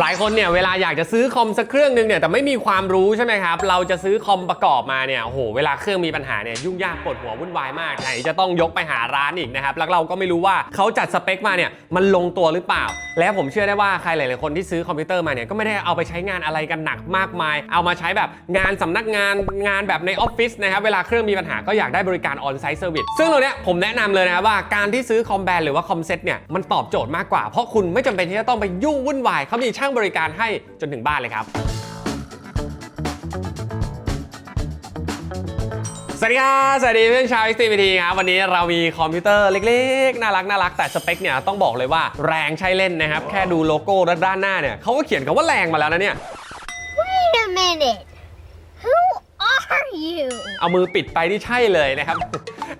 หลายคนเนี่ยเวลาอยากจะซื้อคอมสักเครื่องหนึงเนี่ยแต่ไม่มีความรู้ใช่ไหมครับ เราจะซื้อคอมประกอบมาเนี่ยโอ้โหเวลาเครื่องมีปัญหาเนี่ยยุ่งยากปวดหัววุ่นวายมากไหนจะต้องยกไปหาร้านอีกนะครับแล้วเราก็ไม่รู้ว่าเขาจัดสเปคมาเนี่ยมันลงตัวหรือเปล่า แล้วผมเชื่อได้ว่าใครหลาย ๆ คนที่ซื้อคอมพิวเตอร์มาเนี่ยก็ไม่ได้เอาไปใช้งานอะไรกันหนักมากมาย เอามาใช้แบบงานสำนักงานงานแบบในออฟฟิศนะครับเวลาเครื่องมีปัญหาก็อยากได้บริการออนไซต์เซอร์วิสซึ่งตรงเนี้ยผมแนะนำเลยนะครับว่าการที่ซื้อคอมแบรนหรือว่าคอมเซ็ตเนี่ยมันตอบโจทย์มากกว่าเพราะคุณไม่จำเป็นที่จะต้องไปยุ่งวุ่นวายเขามีชางบริการให้จนถึงบ้านเลยครับ สวัสดีครับสวัสดีเพื่อนชาว XTVT ครับวันนี้เรามีคอมพิวเตอร์เล็กๆ น่ารักน่ารักแต่สเปคเนี่ยต้องบอกเลยว่าแรงใช่เล่นนะครับ แค่ดูโลโก้ด้านหน้าเนี่ยเขาก็เขียนคำว่าแรงมาแล้วนะเนี่ย Wait a minute. Who are you? เอามือปิดไปที่ใช่เลยนะครับ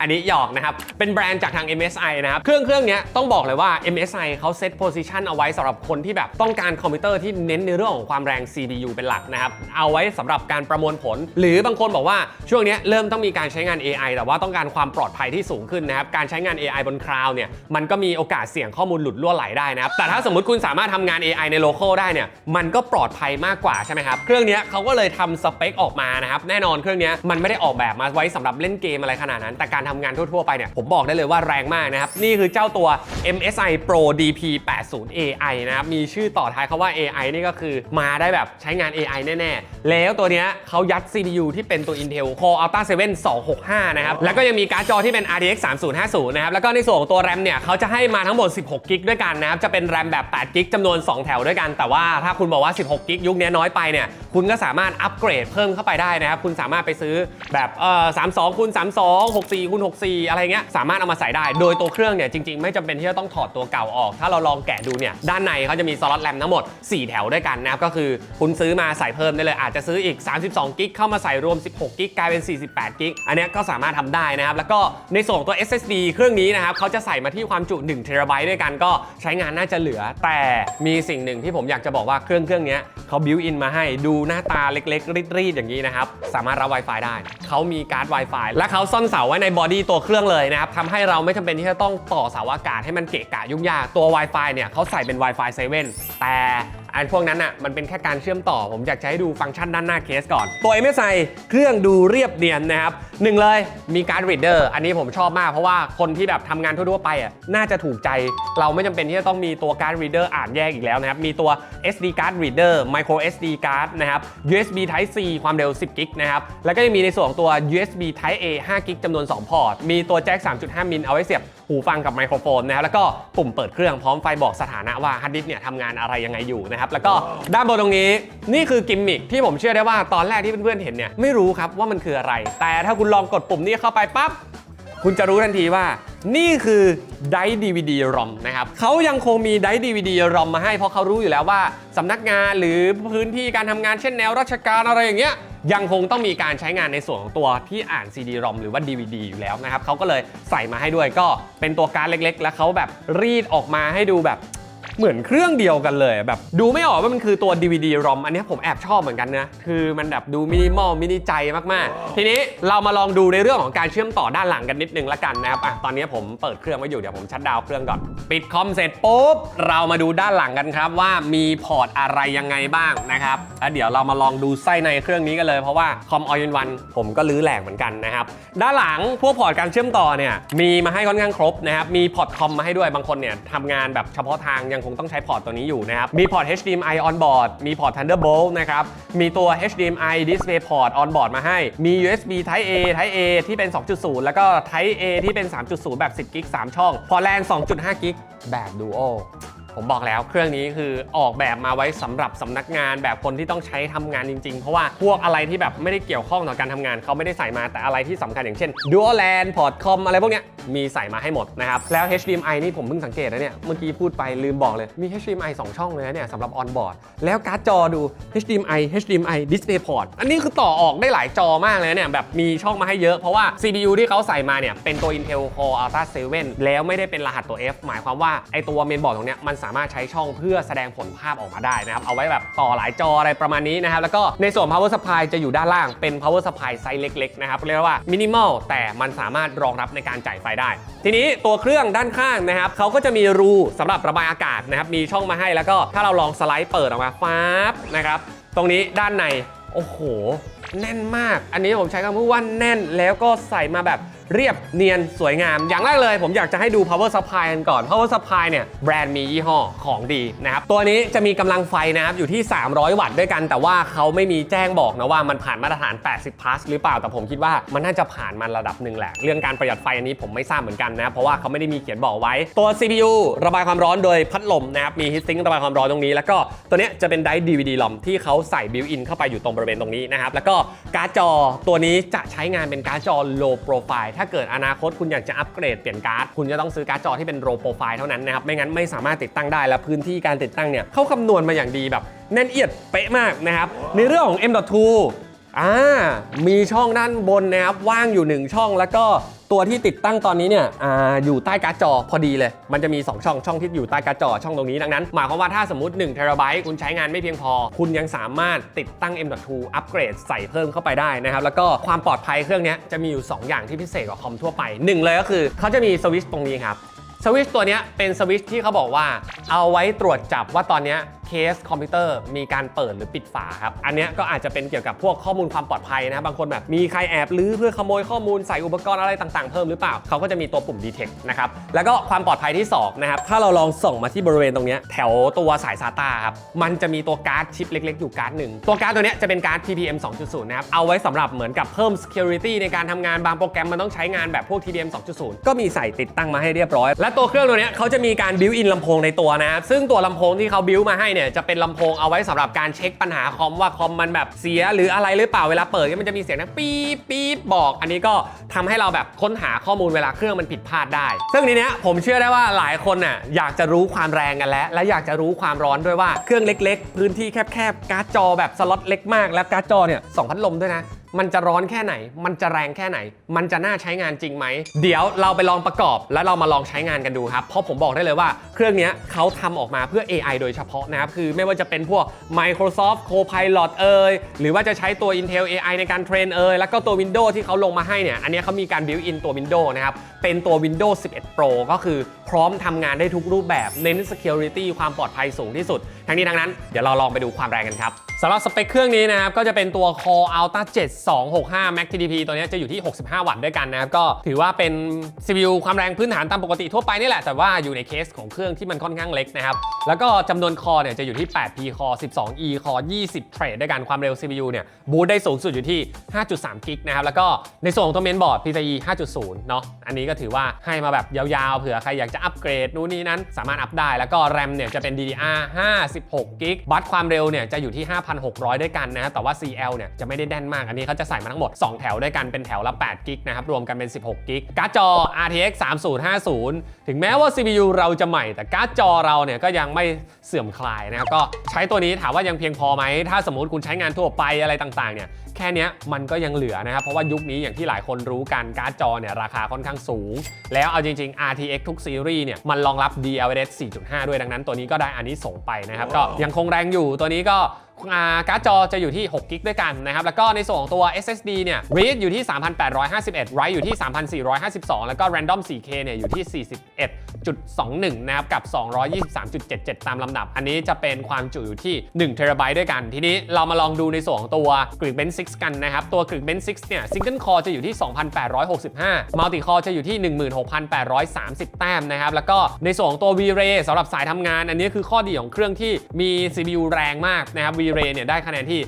อันนี้หยอกนะครับ เป็นแบรนด์จากทาง MSI นะครับ เครื่องเครื่องนี้ต้องบอกเลยว่า MSI เขาเซตโพซิชันเอาไว้สำหรับคนที่แบบต้องการคอมพิวเตอร์ที่เน้นในเรื่องของความแรง CPU เป็นหลักนะครับ เอาไว้สำหรับการประมวลผล หรือบางคนบอกว่าช่วงนี้เริ่มต้องมีการใช้งาน AI แต่ว่าต้องการความปลอดภัยที่สูงขึ้นนะครับ การใช้งาน AI บนคลาวด์เนี่ย มันก็มีโอกาสเสี่ยงข้อมูลหลุดล่วไหลได้นะครับ แต่ถ้าสมมติคุณสามารถทำงาน AI ในโลเคอลได้เนี่ย มันก็ปลอดภัยมากกว่าใช่ไหมครับ เครื่องนี้เขาก็เลยทำสเปคออกมานะครับ แน่นอนเครื่องนี้มันไม่ได้ออกแบบมาไว้สำหรับเล่นเกมอะไรขนาดนั้น แต่การททำงานทั่ว ๆ ไปเนี่ย ผมบอกได้เลยว่าแรงมากนะครับ นี่คือเจ้าตัว MSI Pro DP 80 AI นะครับ มีชื่อต่อท้ายเขาว่า AI นี่ก็คือมาได้แบบใช้งาน AI แน่ ๆ แล้วตัวเนี้ยเขายัด CPU ที่เป็นตัว Intel Core Ultra 7 265 นะครับ แล้วก็ยังมีการ์ดจอที่เป็น RTX 3050 นะครับ แล้วก็ในส่วนของตัว RAM เนี่ยเขาจะให้มาทั้งหมด 16 กิกด้วยกันนะครับ จะเป็น RAM แบบ 8 กิกจำนวน 2 แถวด้วยกัน แต่ว่าถ้าคุณบอกว่า 16 กิกยุคนี้น้อยไปเนี่ย คุณก็สามารถอัปเกรดเพิ่มเข้าไปได้นะครับ คุณสามารถไปซื้อแบบเอ่อ32คูณ32 64คูณ64อะไรเงี้ย สามารถเอามาใส่ได้ โดยตัวเครื่องเนี่ยจริง ๆ ไม่จำเป็นที่จะต้องถอดตัวเก่าออก ถ้าเราลองแกะดูเนี่ยด้านในเขาจะมีสล็อตแรมทั้งหมด 4 แถวด้วยกันนะครับ ก็คือคุณซื้อมาใส่เพิ่มได้เลย อาจจะซื้ออีก 32 กิกเข้ามาใส่รวม 16 กิกกลายเป็น 48 กิก อันนี้ก็สามารถทำได้นะครับ แล้วก็ในส่วนของตัว SSD เครื่องนี้นะครับเขาจะใส่มาที่ความจุ1 t b ด้วยกันก็ใช้งานน่าจะเหลือ แต่มีสิ่งหนึ่งที่ผมอยากจะบอกว่าเครื่องเครื่องนี้เขาบิวอินมาให้ดูหน้าตาเล็กๆ รีดๆ อย่างนี้นะครับ สามารถรับ Wi-Fi ได้ เขามีการ์ด Wi-Fi และเขาซ่อนเสาไว้ในบอดี้ตัวเครื่องเลยนะครับทำให้เราไม่จำเป็นที่จะต้องต่อเสาอากาศให้มันเกะกะยุ่งยากตัว Wi-Fi เนี่ยเขาใส่เป็น Wi-Fi 7แต่ อันพวกนั้นอะมันเป็นแค่การเชื่อมต่อ ผมอยากจะให้ดูฟังก์ชันด้านหน้าเคสก่อน ตัว MSI เครื่องดูเรียบเนียนนะครับหนึ่งเลยมีการ์ด reader อันนี้ผมชอบมากเพราะว่าคนที่แบบทำงานทั่วๆไปอะน่าจะถูกใจ เราไม่จำเป็นที่จะต้องมีตัวการ์ด reader อ่านแยกอีกแล้วนะครับมีตัว SD card reader micro SD card นะครับ USB Type C ความเร็ว 10 กิกนะครับแล้วก็ยังมีในส่วนของตัว USB Type A 5 กิกจำนวน 2 พอร์ต มีตัวแจ็ค3.5 มิลเอาไว้เสียบ หูฟังกับไมโครโฟนนะครับแล้วก็ปุ่มเปิดเครื่องพร้อมไฟบอกสถานะว่าฮาร์ดดิสก์เนี่ยทำงานอะไรยังไงอยู่นะครับแล้วก็ด้านบนตรงนี้นี่คือกิมมิคที่ผมเชื่อได้ว่าตอนแรกที่เพื่อนๆเห็นเนี่ยไม่รู้ครับว่ามันคืออะไร แต่ถ้าคุณลองกดปุ่มนี้เข้าไปปั๊บ คุณจะรู้ทันทีว่า นี่คือไดดีวีดีรอมนะครับเขายังคงมีไดดีวีดีรอมมาให้เพราะเขารู้อยู่แล้วว่าสำนักงานหรือพื้นที่การทำงานเช่นแนวราชการอะไรอย่างเงี้ยยังคงต้องมีการใช้งานในส่วนของตัวที่อ่าน CD-ROM หรือว่า DVD อยู่แล้วนะครับเขาก็เลยใส่มาให้ด้วยก็เป็นตัวการดเล็ก ๆ แล้วเขาแบบรีดออกมาให้ดูแบบ เหมือนเครื่องเดียวกันเลยแบบดูไม่ออกว่ามันคือตัว DVD ROM อันนี้ผมแอบชอบเหมือนกันนะคือมันแบบดูมินิมอลมินิใจมากๆ ทีนี้เรามาลองดูในเรื่องของการเชื่อมต่อด้านหลังกันนิดนึงละกันนะครับอะตอนนี้ผมเปิดเครื่องไว้อยู่เดี๋ยวผมชัดดาวน์เครื่องก่อนปิดคอมเสร็จปุ๊บเรามาดูด้านหลังกันครับ ว่ามีพอร์ตอะไรยังไงบ้างนะครับแล้วเดี๋ยวเรามาลองดูไส้ในเครื่องนี้กันเลยเพราะว่าคอมออยนวันผมก็ลื้อแหลกเหมือนกันนะครับด้านหลังพวกพอร์ตการเชื่อมต่อเนี่ยมีมาให้ค่อนข้างครบนะครับมีพอร์ตคอมมาให้ด้วยบางคนเนี่ยทำงานแบบเฉพาะทางยังคงต้องใช้พอร์ตตัวนี้อยู่นะครับ มีพอร์ต HDMI on board มีพอร์ต Thunderbolt นะครับ มีตัว HDMI Display Port on board มาให้ มี USB Type A Type A ที่เป็น 2.0 แล้วก็ Type A ที่เป็น 3.0 แบบ 10 กิก 3 ช่อง พอแลน2.5 กิก แบบ Duo ผมบอกแล้วเครื่องนี้คือออกแบบมาไว้สำหรับสำนักงานแบบคนที่ต้องใช้ทำงานจริงๆ เพราะว่าพวกอะไรที่แบบไม่ได้เกี่ยวข้องต่อการทำงานเขาไม่ได้ใส่มาแต่อะไรที่สำคัญอย่างเช่น Dual LAN พอร์ตคอมอะไรพวกเนี้ยมีใส่มาให้หมดนะครับ แล้ว HDMI นี่ผมเพิ่งสังเกตนะเนี่ยเมื่อกี้พูดไปลืมบอกเลยมี HDMI 2 ช่องเลยนะเนี่ยสำหรับ on board แล้วการ์ดจอดู HDMI HDMI Display Port อันนี้คือต่อออกได้หลายจอมากเลยเนี่ยแบบมีช่องมาให้เยอะเพราะว่า CPU ที่เขาใส่มาเนี่ยเป็นตัว Intel Core Ultra 7 แล้วไม่ได้เป็นรหัสตัว F หมายความว่าไอตัวเมนบอร์ดตรงเนี้ยมันสามารถใช้ช่องเพื่อแสดงผลภาพออกมาได้นะครับ เอาไว้แบบต่อหลายจออะไรประมาณนี้นะครับ แล้วก็ในส่วน power supply จะอยู่ด้านล่างเป็น power supply ไซส์เล็ก ๆ นะครับ เรียกว่า minimal แต่มันสามารถรองรับในการจ่ายไฟได้ ทีนี้ตัวเครื่องด้านข้างนะครับเขาก็จะมีรูสำหรับระบายอากาศนะครับ มีช่องมาให้แล้วก็ถ้าเราลองสไลด์เปิดออกมาฟ้าบนะครับ ตรงนี้ด้านใน โอ้โห แน่นมาก อันนี้ผมใช้คำพูดว่าแน่นแล้วก็ใส่มาแบบ เรียบเนียนสวยงาม อย่างแรกเลยผมอยากจะให้ดู power supply กันก่อน power supply เนี่ยแบรนด์มียี่ห้อของดีนะครับ ตัวนี้จะมีกำลังไฟนะครับอยู่ที่ 300 วัตต์ด้วยกัน แต่ว่าเขาไม่มีแจ้งบอกนะว่ามันผ่านมาตรฐาน 80 plus หรือเปล่า แต่ผมคิดว่ามันน่าจะผ่านมันระดับหนึ่งแหละ เรื่องการประหยัดไฟอันนี้ผมไม่ทราบเหมือนกันนะ เพราะว่าเขาไม่ได้มีเขียนบอกไว้ ตัว CPU ระบายความร้อนโดยพัดลมนะครับ มี heat sink ระบายความร้อนตรงนี้ แล้วก็ตัวนี้จะเป็นไดร์ DVD ลอมที่เขาใส่ built in เข้าไปอยู่ตรงบริเวณตรงนี้นะครับ แล้วก็การ์ดจอตัวนี้จะใช้งานเป็นการ์ดจอ low profile ถ้าเกิดอนาคตคุณอยากจะอัปเกรดเปลี่ยนการ์ดคุณจะต้องซื้อการ์ดจอที่เป็นโรโปรไฟล์เท่านั้นนะครับไม่งั้นไม่สามารถติดตั้งได้และพื้นที่การติดตั้งเนี่ยเขาคำนวณมาอย่างดีแบบแน่นเอียดเป๊ะมากนะครับในเรื่องของ M.2 อ่ามีช่องด้านบนนะครับว่างอยู่ 1 ช่องแล้วก็ตัวที่ติดตั้งตอนนี้เนี่ยอ่าอยู่ใต้การ์ดจอพอดีเลย มันจะมี 2 ช่องช่องที่อยู่ใต้การ์ดจอช่องตรงนี้ดังนั้นหมายความว่าถ้าสมมติ1เทราไบต์คุณใช้งานไม่เพียงพอ คุณยังสามารถติดตั้ง M.2 อัปเกรดใส่เพิ่มเข้าไปได้นะครับแล้วก็ความปลอดภัยเครื่องนี้จะมีอยู่ 2 อย่างที่พิเศษกว่าคอมทั่วไปหนึ่งเลยก็คือเขาจะมีสวิตช์ตรงนี้ครับสวิตช์ตัวนี้เป็นสวิตช์ที่เขาบอกว่าเอาไว้ตรวจจับว่าตอนนี้ เคสคอมพิวเตอร์มีการเปิดหรือปิดฝาครับอันนี้ก็อาจจะเป็นเกี่ยวกับพวกข้อมูลความปลอดภัยนะครับบางคนแบบมีใครแอบลื้อเพื่อขโมยข้อมูลใส่อุปกรณ์อะไรต่างๆเพิ่มหรือเปล่าเขาก็จะมีตัวปุ่ม detect นะครับแล้วก็ความปลอดภัยที่สองนะครับถ้าเราลองส่งมาที่บริเวณตรงนี้แถวตัวสาย SATA ครับมันจะมีตัวการ์ดชิปเล็ก ๆ อยู่การ์ดหนึ่งตัวการ์ดตัวนี้จะเป็นการ์ด TPM 2.0นะครับเอาไว้สำหรับเหมือนกับเพิ่ม security ในการทำงานบางโปรแกรมมันต้องใช้งานแบบพวก TPM 2.0 ก็มีใส่ติดตั้งมาให้เรียบร้อย และตัวเครื่องตัวนี้เขาจะมีการ built in ลำโพงในตัวนะครับซึ่งตัวลำโพงที่เขา built มาให้เนี่ยจะเป็นลำโพงเอาไว้สำหรับการเช็คปัญหาคอมว่าคอมมันแบบเสียหรืออะไรหรือเปล่าเวลาเปิดก็มันจะมีเสียงนะปี๊บปี๊บบอก อันนี้ก็ทำให้เราแบบค้นหาข้อมูลเวลาเครื่องมันผิดพลาดได้ ซึ่งทีเนี้ยผมเชื่อได้ว่าหลายคนน่ะอยากจะรู้ความแรงกันแล้ว และอยากจะรู้ความร้อนด้วยว่าเครื่องเล็ก ๆ พื้นที่แคบๆการ์ดจอแบบสล็อตเล็กมาก แล้วการ์ดจอเนี่ยสองพัดลมด้วยนะ มันจะร้อนแค่ไหน มันจะแรงแค่ไหน มันจะน่าใช้งานจริงไหม เดี๋ยวเราไปลองประกอบ แล้วเรามาลองใช้งานกันดูครับ เพราะผมบอกได้เลยว่าเครื่องนี้เขาทำออกมาเพื่อ AI โดยเฉพาะนะครับ คือไม่ว่าจะเป็นพวก Microsoft Copilot เอ่ยหรือว่าจะใช้ตัว Intel AI ในการเทรนเอ่ยแล้วก็ตัว Windows ที่เขาลงมาให้เนี่ย อันนี้เขามีการ built in ตัว Windows นะครับ เป็นตัว Windows 11 Pro ก็คือพร้อมทำงานได้ทุกรูปแบบ เน้น security ความปลอดภัยสูงที่สุด ทั้งนี้ทั้งนั้น เดี๋ยวเราลองไปดูความแรงกันครับ สำหรับสเปคเครื่องนี้นะครับ ก็จะเป็นตัว Core Ultra 7265 Max TDP ตัวนี้จะอยู่ที่ 65 วัตต์ด้วยกันนะครับ ก็ถือว่าเป็น CPU ความแรงพื้นฐานตามปกติทั่วไปนี่แหละ แต่ว่าอยู่ในเคสของเครื่องที่มันค่อนข้างเล็กนะครับ แล้วก็จำนวนคอเนี่ยจะอยู่ที่ 8P Core 12E Core 20เทรดด้วยกันความเร็ว CPU เนี่ยบูตได้สูงสุดอยู่ที่ 5.3 กิกนะครับ แล้วก็ในส่วนของตัวเมนบอร์ด PCIe 5.0 เนาะอันนี้ก็ถือว่าให้มาแบบยาวๆเผื่อใครอยากจะอัปเกรดนู่นนี่นั้นสามารถอัพได้ แล้วก็ RAM เนี่ยจะเป็น DDR 56กิกบัตความเร็วเนี่ยจะอยู่ที่5,600 ด้วยกันนะแต่ว่า CL เนี่ยจะไม่ได้แน่นมากอันนี้เขาจะใส่มาทั้งหมด 2 แถวด้วยกันเป็นแถวละ8กิกนะครับรวมกันเป็น 16กิกการ์ดจอ RTX 3050 ถึงแม้ว่า CPU เราจะใหม่ แต่การ์ดจอเราเนี่ยก็ยังไม่เสื่อมคลายนะครับก็ใช้ตัวนี้ถามว่ายังเพียงพอไหมถ้าสมมติคุณใช้งานทั่วไปอะไรต่างๆเนี่ยแค่นี้มันก็ยังเหลือนะครับ เพราะว่ายุคนี้อย่างที่หลายคนรู้กันการ์ดจอเนี่ยราคาค่อนข้างสูง แล้วเอาจริง ๆ RTX ทุกซีรีส์เนี่ยมันรองรับ DLSS 4.5 ด้วยดังนั้นตัวนี้ก็ได้อันนี้ส่งไปนะครับ ก็ยังคงแรงอยู่ตัวนี้ก็ การ์ดจอจะอยู่ที่ 6 กิกด้วยกันนะครับ แล้วก็ในส่วนของตัว SSD เนี่ย read อยู่ที่ 3,851 write อยู่ที่ 3,452 แล้วก็ random 4K เนี่ยอยู่ที่ 41.21 นะครับ กับ 223.77 ตามลำดับ อันนี้จะเป็นความจุอยู่ที่1 t b ด้วยกัน ทีนี้เรามาลองดูในส่วนของตัว Geekbench 6 กันนะครับ ตัว Geekbench 6 เนี่ย single core จะอยู่ที่ 2,865 multi core จะอยู่ที่ 16,830 แต้มนะครับ แล้วก็ในส่วนของตัว V-Ray สำหรับสายทำงาน อันนี้คือข้อดีของเครื่องที่มี CPU แรงมากนะครับ V-Ray เนี่ยได้คะแนนที่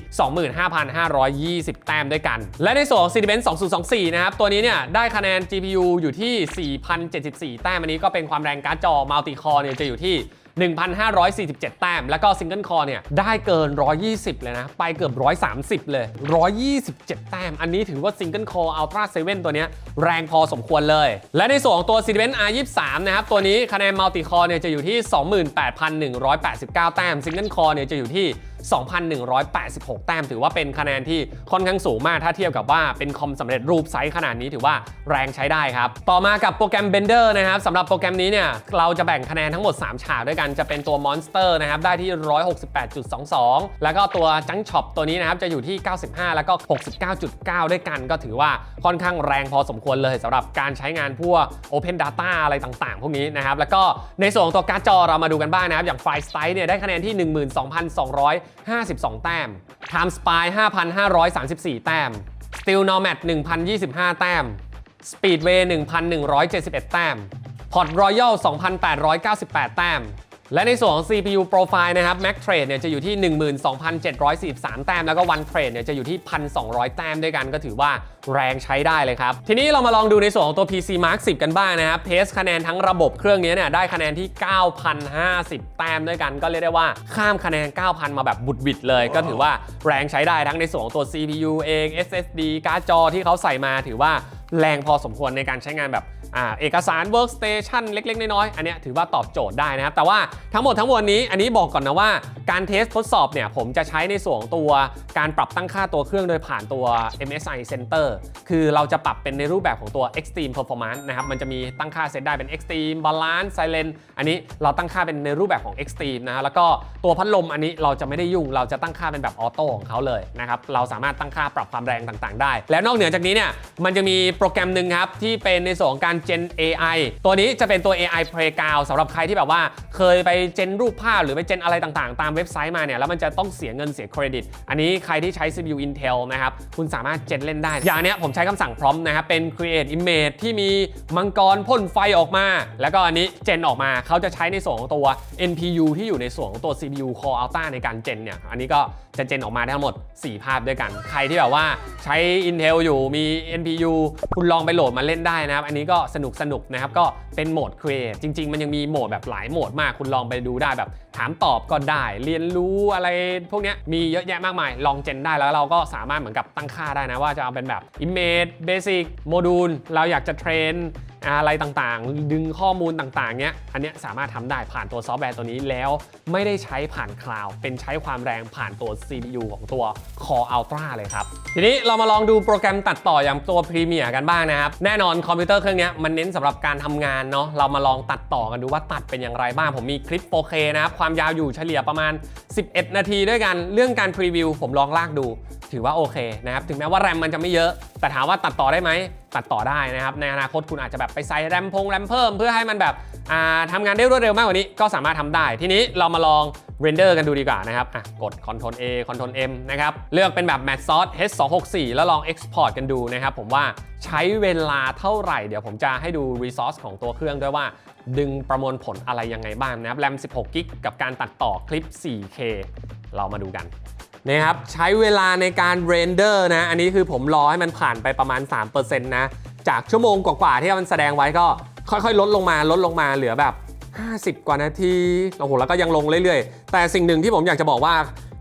25,520 แต้มด้วยกัน และในส่วนของ Cinebench 2024 นะครับ ตัวนี้เนี่ยได้คะแนน GPU อยู่ที่ 4,074 แต้ม อันนี้ก็เป็นความแรงการ์ดจอ Multi Core เนี่ยจะอยู่ที่1,547 แต้ม แล้วก็ Single Core เนี่ยได้เกิน 120 เลยนะ ไปเกือบ 130 เลย 127 แต้ม อันนี้ถือว่า Single Core Ultra 7ตัวนี้แรงพอสมควรเลย และในส่วนของตัว Cinebench R23 นะครับ ตัวนี้คะแนน Multi Core เนี่ยจะอยู่ที่ 28,189 แต้ม Single Core เนี่ยจะอยู่ที่ 2,186 แต้ม ถือว่าเป็นคะแนนที่ค่อนข้างสูงมาก ถ้าเทียบกับว่าเป็นคอมสำเร็จรูปไซส์ขนาดนี้ถือว่าแรงใช้ได้ครับ ต่อมากับโปรแกรม Bender นะครับสำหรับโปรแกรมนี้เนี่ยเราจะแบ่งคะแนนทั้งหมด 3 ฉากด้วยกันจะเป็นตัว Monster นะครับได้ที่ 168.22 แล้วก็ตัวจังช็อปตัวนี้นะครับจะอยู่ที่ 95 แล้วก็ 69.9 ด้วยกัน ก็ถือว่าค่อนข้างแรงพอสมควรเลยสำหรับการใช้งานพวก Open Data อะไรต่างๆ พวกนี้นะครับแล้วก็ในส่วนของตัวการ์ดจอเรามาดูกันบ้างนะครับอย่าง Fire s t เนี่ยได้คะแนนที่52 แต้ม Time Spy 5,534 แต้ม Steel Nomad 1,025 แต้ม Speedway 1,171 แต้ม Port Royal 2,898 แต้ม และในส่วนของ CPU Profile นะครับ Max Trade เนี่ยจะอยู่ที่ 12,743 แต้ม แล้วก็ One Trade เนี่ยจะอยู่ที่ 1,200 แต้มด้วยกันก็ถือว่าแรงใช้ได้เลยครับ ทีนี้เรามาลองดูในส่วนของตัว PC Mark 10 กันบ้างนะครับเทสคะแนนทั้งระบบเครื่องนี้เนี่ยได้คะแนนที่ 9,050 แต้มด้วยกัน ก็เรียกได้ว่าข้ามคะแนน 9,000 มาแบบบุดบิดเลย ก็ถือว่าแรงใช้ได้ทั้งในส่วนของตัว CPU เอง SSD การ์ดจอที่เขาใส่มาถือว่าแรงพอสมควรในการใช้งานแบบ อ่าเอกสาร workstation เล็ก ๆ น้อยๆอันเนี้ยถือว่าตอบโจทย์ได้นะครับ แต่ว่าทั้งหมดทั้งมวลนี้อันนี้บอกก่อนนะว่าการเทสทดสอบเนี่ยผมจะใช้ในส่วนของตัวการปรับตั้งค่าตัวเครื่องโดยผ่านตัว MSI Center คือเราจะปรับเป็นในรูปแบบของตัว Extreme Performance นะครับมันจะมีตั้งค่าเซตได้เป็น Extreme Balance Silent อันนี้เราตั้งค่าเป็นในรูปแบบของ Extreme นะฮะแล้วก็ตัวพัดลมอันนี้เราจะไม่ได้ยุ่งเราจะตั้งค่าเป็นแบบออโต้ของเขาเลยนะครับเราสามารถตั้งค่าปรับความแรงต่างๆ ได้ แล้วนอกเหนือจากนี้เนี่ยมันจะมีโปรแกรมหนึ่งครับที่เป็นในส่วนของการ Gen AI ตัวนี้จะเป็นตัว AI Playground สำหรับใครที่แบบว่าเคยไปเจนรูปภาพหรือไปเจนอะไรต่างๆ ตามเว็บไซต์มาเนี่ยแล้วมันจะต้องเสียเงินเสียเครดิต อันนี้ใครที่ใช้ CPU Intel นะครับ คุณสามารถเจนเล่นได้ อย่างเนี้ยผมใช้คำสั่งพร้อมนะครับเป็น create image ที่มีมังกรพ่นไฟออกมา แล้วก็อันนี้เจนออกมาเขาจะใช้ในส่วนของตัว NPU ที่อยู่ในส่วนของตัว CPU Core Ultra ในการเจนเนี่ยอันนี้ก็จะเจนออกมาได้ทั้งหมด 4 ภาพด้วยกัน ใครที่แบบว่าใช้ Intel อยู่มี NPU คุณลองไปโหลดมาเล่นได้นะครับ อันนี้ก็สนุกสนุกนะครับก็เป็นโหมด Create จริง ๆ มันยังมีโหมดแบบหลายโหมดมากคุณลองไปดูได้แบบ ถามตอบก็ได้ เรียนรู้อะไรพวกนี้มีเยอะแยะมากมาย ลองเจนได้แล้วเราก็สามารถเหมือนกับตั้งค่าได้นะว่าจะเอาเป็นแบบ Image Basic Module เราอยากจะเทรนอะไรต่างๆ ดึงข้อมูลต่างๆ เนี้ย อันเนี้ยสามารถทำได้ผ่านตัวซอฟต์แวร์ตัวนี้แล้วไม่ได้ใช้ผ่านคลาวด์เป็นใช้ความแรงผ่านตัว CPU ของตัว Core Ultra เลยครับ ทีนี้เรามาลองดูโปรแกรมตัดต่ออย่างตัว Premiere กันบ้างนะครับ แน่นอนคอมพิวเตอร์เครื่องนี้มันเน้นสำหรับการทำงานเนาะเรามาลองตัดต่อกันดูว่าตัดเป็นอย่างไรบ้าง ผมมีคลิป 4K นะครับ ความยาวอยู่เฉลี่ยประมาณ 11 นาทีด้วยกัน เรื่องการพรีวิวผมลองลากดู ถือว่าโอเคนะครับ ถึงแม้ว่าแรมมันจะไม่เยอะ แต่ถามว่าตัดต่อได้ไหม ตัดต่อได้นะครับ ในอนาคตคุณอาจจะแบบไปใส่แรมพงแรมเพิ่ม เพื่อให้มันแบบอ่าทำงานได้รวดเร็วมากกว่านี้ก็สามารถทำได้ ทีนี้เรามาลองเรนเดอร์กันดูดีกว่านะครับอะกด Ctrl A Ctrl M นะครับ เลือกเป็นแบบ Matte Source H264 แล้วลอง Export กันดูนะครับ ผมว่าใช้เวลาเท่าไหร่ เดี๋ยวผมจะให้ดู resource ของตัวเครื่องด้วยว่า ดึงประมวลผลอะไรยังไงบ้างนะครับแรม 16 กิกกับการตัดต่อคลิป 4K เรามาดูกัน นะครับใช้เวลาในการเรนเดอร์นะ อันนี้คือผมรอให้มันผ่านไปประมาณ 3%นะ จากชั่วโมงกว่าๆที่มันแสดงไว้ก็ค่อยๆ ลดลงมาลดลงมาเหลือแบบ 50 กว่านาทีโอ้โหแล้วก็ยังลงเรื่อยๆ แต่สิ่งหนึ่งที่ผมอยากจะบอกว่า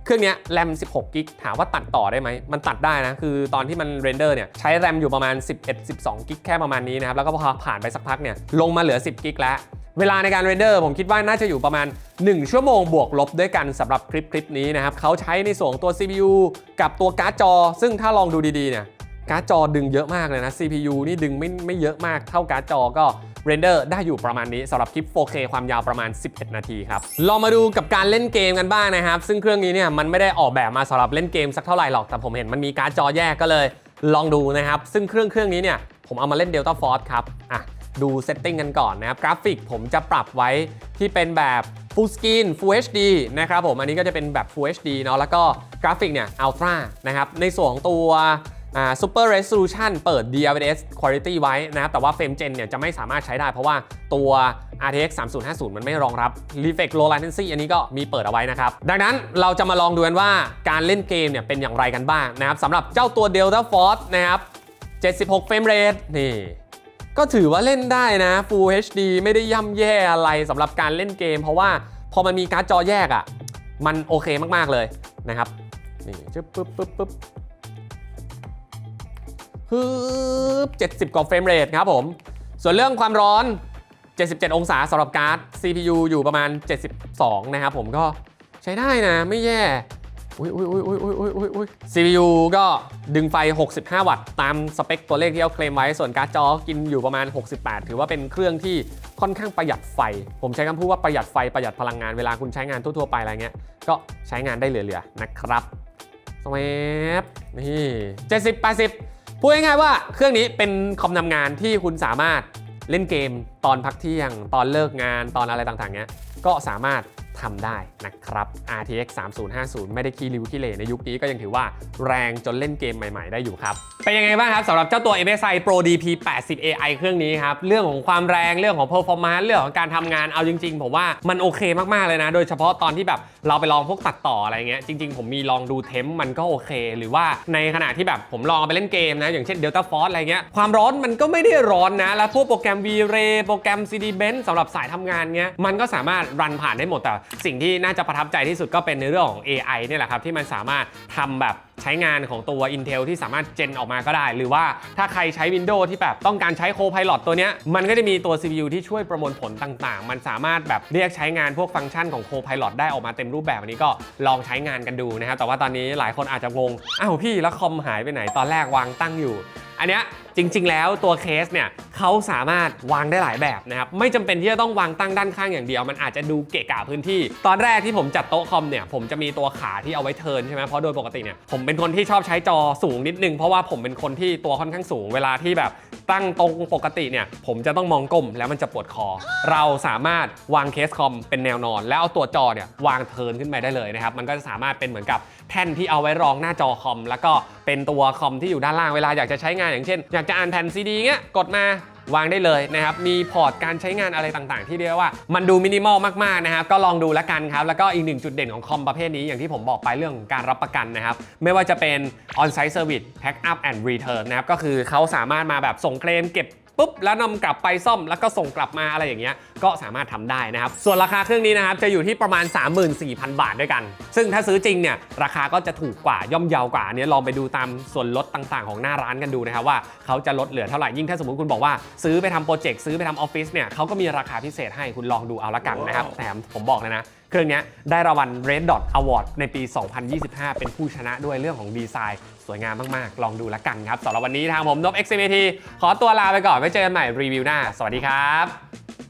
เครื่องนี้แรม 16 กิก ถามว่าตัดต่อได้ไหม มันตัดได้นะ คือตอนที่มันเรนเดอร์เนี่ยใช้แรมอยู่ประมาณ 11 12 กิกแค่ประมาณนี้นะครับ แล้วก็พอผ่านไปสักพักเนี่ยลงมาเหลือ 10 กิกแล้ว เวลาในการเรนเดอร์ผมคิดว่าน่าจะอยู่ประมาณ 1 ชั่วโมงบวกลบด้วยกันสำหรับคลิปคลิปนี้นะครับเขาใช้ในส่วนตัว CPU กับตัวการ์ดจอ ซึ่งถ้าลองดูดีๆเนี่ยการ์ดจอดึงเยอะมากเลยนะ CPU นี่ดึงไม่ไม่เยอะมากเท่าการ์ดจอก็เรนเดอร์ได้อยู่ประมาณนี้สำหรับคลิป 4K ความยาวประมาณ 11 นาทีครับ ลองมาดูกับการเล่นเกมกันบ้างนะครับ ซึ่งเครื่องนี้เนี่ยมันไม่ได้ออกแบบมาสำหรับเล่นเกมสักเท่าไหร่หรอกแต่ผมเห็นมันมีการ์ดจอแยกก็เลย ลองดูนะครับ ซึ่งเครื่องเครื่องนี้เนี่ยผมเอามาเล่น Delta Force ครับอะ ดูเซตติ้งกันก่อนนะครับ กราฟิกผมจะปรับไว้ที่เป็นแบบ Full Screen Full HD นะครับผม อันนี้ก็จะเป็นแบบ Full HD เนาะแล้วก็กราฟิกเนี่ย Ultra นะครับ ในส่วนของตัว Super Resolution เปิด DLSS Quality ไว้นะครับ แต่ว่า Frame Gen เนี่ยจะไม่สามารถใช้ได้เพราะว่าตัว RTX 3050 มันไม่รองรับ Reflex Low Latency อันนี้ก็มีเปิดเอาไว้นะครับ ดังนั้นเราจะมาลองดูกันว่าการเล่นเกมเนี่ยเป็นอย่างไรกันบ้างนะครับสำหรับเจ้าตัว Delta Force นะครับ 76 Frame Rate นี่ ก็ถือว่าเล่นได้นะ Full HD ไม่ได้ย่ำแย่อะไรสำหรับการเล่นเกม เพราะว่าพอมันมีการ์ดจอแยกอะ่ะ มันโอเคมากๆเลยนะครับ นี่จึ๊บปึ๊บปึ๊บปึ๊บฮึบ70กว่าเฟรมเรทครับผม ส่วนเรื่องความร้อน 77 องศาสำหรับการ์ด CPU อยู่ประมาณ 72 นะครับผมก็ใช้ได้นะไม่แย่ อุ้ยอุ้ยอุ้ยอุ้ยอุ้ยอุ้ยอุ้ยอุ้ย CPU ก็ดึงไฟ 65 วัตต์ ตามสเปคตัวเลขที่เขาเคลมไว้ ส่วนการ์ดจอกินอยู่ประมาณ 68 ถือว่าเป็นเครื่องที่ค่อนข้างประหยัดไฟ ผมใช้คำพูดว่าประหยัดไฟประหยัดพลังงานเวลาคุณใช้งานทั่วๆไปอะไรเงี้ย ก็ใช้งานได้เหลือๆนะครับสวบนี่70 80พูดง่ายๆว่าเครื่องนี้เป็นคอมทำงานที่คุณสามารถเล่นเกมตอนพักเที่ยง ตอนเลิกงานตอนอะไรต่างๆเนี้ยก็สามารถ ทำได้นะครับ RTX 3050 ไม่ได้ขี้ริ้วขี้เหร่ในยุคนี้ก็ยังถือว่าแรงจนเล่นเกมใหม่ ๆ ได้อยู่ครับ เป็นยังไงบ้างครับสำหรับเจ้าตัว MSI Pro DP 80 AI เครื่องนี้ครับ เรื่องของความแรงเรื่องของ performance เรื่องของการทำงานเอาจริง ๆ ผมว่ามันโอเคมากๆเลยนะ โดยเฉพาะตอนที่แบบเราไปลองพวกตัดต่ออะไรเงี้ยจริง ๆ ผมมีลองดูเทมมันก็โอเค หรือว่าในขณะที่แบบผมลองเอาไปเล่นเกมนะอย่างเช่น Delta Force อะไรเงี้ยความร้อนมันก็ไม่ได้ร้อนนะแล้วพวกโปรแกรม V-Ray โปรแกรม CD Bench สำหรับสายทำงานเงี้ยมันก็สามารถรันผ่านได้หมดแต่สิ่งที่น่าจะประทับใจที่สุดก็เป็นในเรื่องของ AI เนี่ยแหละครับที่มันสามารถทำแบบใช้งานของตัว Intel ที่สามารถเจนออกมาก็ได้ หรือว่าถ้าใครใช้ Windows ที่แบบต้องการใช้ Copilot ตัวเนี้ยมันก็จะมีตัว CPU ที่ช่วยประมวลผลต่างๆ มันสามารถแบบเรียกใช้งานพวกฟังก์ชันของ Copilot ได้ออกมาเต็มรูปแบบอันนี้ก็ลองใช้งานกันดูนะครับแต่ว่าตอนนี้หลายคนอาจจะงงอ้าวพี่แล้วคอมหายไปไหนตอนแรกวางตั้งอยู่ อันเนี้ย จริง ๆ แล้วตัวเคสเนี่ยเขาสามารถวางได้หลายแบบนะครับไม่จำเป็นที่จะต้องวางตั้งด้านข้างอย่างเดียว มันอาจจะดูเกะกะพื้นที่ ตอนแรกที่ผมจัดโต๊ะคอมเนี่ยผมจะมีตัวขาที่เอาไว้เทินใช่ไหมเพราะโดยปกติเนี่ยผมเป็นคนที่ชอบใช้จอสูงนิดนึงเพราะว่าผมเป็นคนที่ตัวค่อนข้างสูง เวลาที่แบบตั้งตรงปกติเนี่ยผมจะต้องมองก้มแล้วมันจะปวดคอ เราสามารถวางเคสคอมเป็นแนวนอน แล้วเอาตัวจอเนี่ยวางเทินขึ้นไปได้เลยนะครับมันก็จะสามารถเป็นเหมือนกับแท่นที่เอาไว้รองหน้าจอคอม แล้วก็เป็นตัวคอมที่อยู่ด้านล่างเวลาอยากจะใช้งานอย่างเช่นอยากจะอ่านแผ่นซีดีเงี้ยกดมาวางได้เลยนะครับ มีพอร์ตการใช้งานอะไรต่างๆ ที่เรียกว่ามันดูมินิมอลมากๆนะครับ ก็ลองดูแล้วกันครับ แล้วก็อีกหนึ่งจุดเด่นของคอมประเภทนี้อย่างที่ผมบอกไปเรื่องของการรับประกันนะครับ ไม่ว่าจะเป็น on-site service pack up and return นะครับ ก็คือเขาสามารถมาแบบส่งเคลมเก็บ ปุ๊บแล้วนำกลับไปซ่อมแล้วก็ส่งกลับมาอะไรอย่างเงี้ยก็สามารถทำได้นะครับ ส่วนราคาเครื่องนี้นะครับจะอยู่ที่ประมาณ 34,000 บาทด้วยกัน ซึ่งถ้าซื้อจริงเนี่ยราคาก็จะถูกกว่าย่อมเยาวกว่าอันนี้ลองไปดูตามส่วนลดต่างๆ ของหน้าร้านกันดูนะครับว่าเขาจะลดเหลือเท่าไหร่ยิ่งถ้าสมมติคุณบอกว่าซื้อไปทำโปรเจกต์ซื้อไปทำออฟฟิศเนี่ยเขาก็มีราคาพิเศษให้คุณลองดูเอาละกันนะครับแถมผมบอกเลยนะ เครื่องนี้ได้รางวัล Red Dot Award ในปี 2025 เป็นผู้ชนะด้วยเรื่องของดีไซน์ สวยงามมาก ๆ ลองดูละกันครับสำหรับวันนี้ทางผมนบ XMAT ขอตัวลาไปก่อนไว้เจอกันใหม่รีวิวหน้า สวัสดีครับ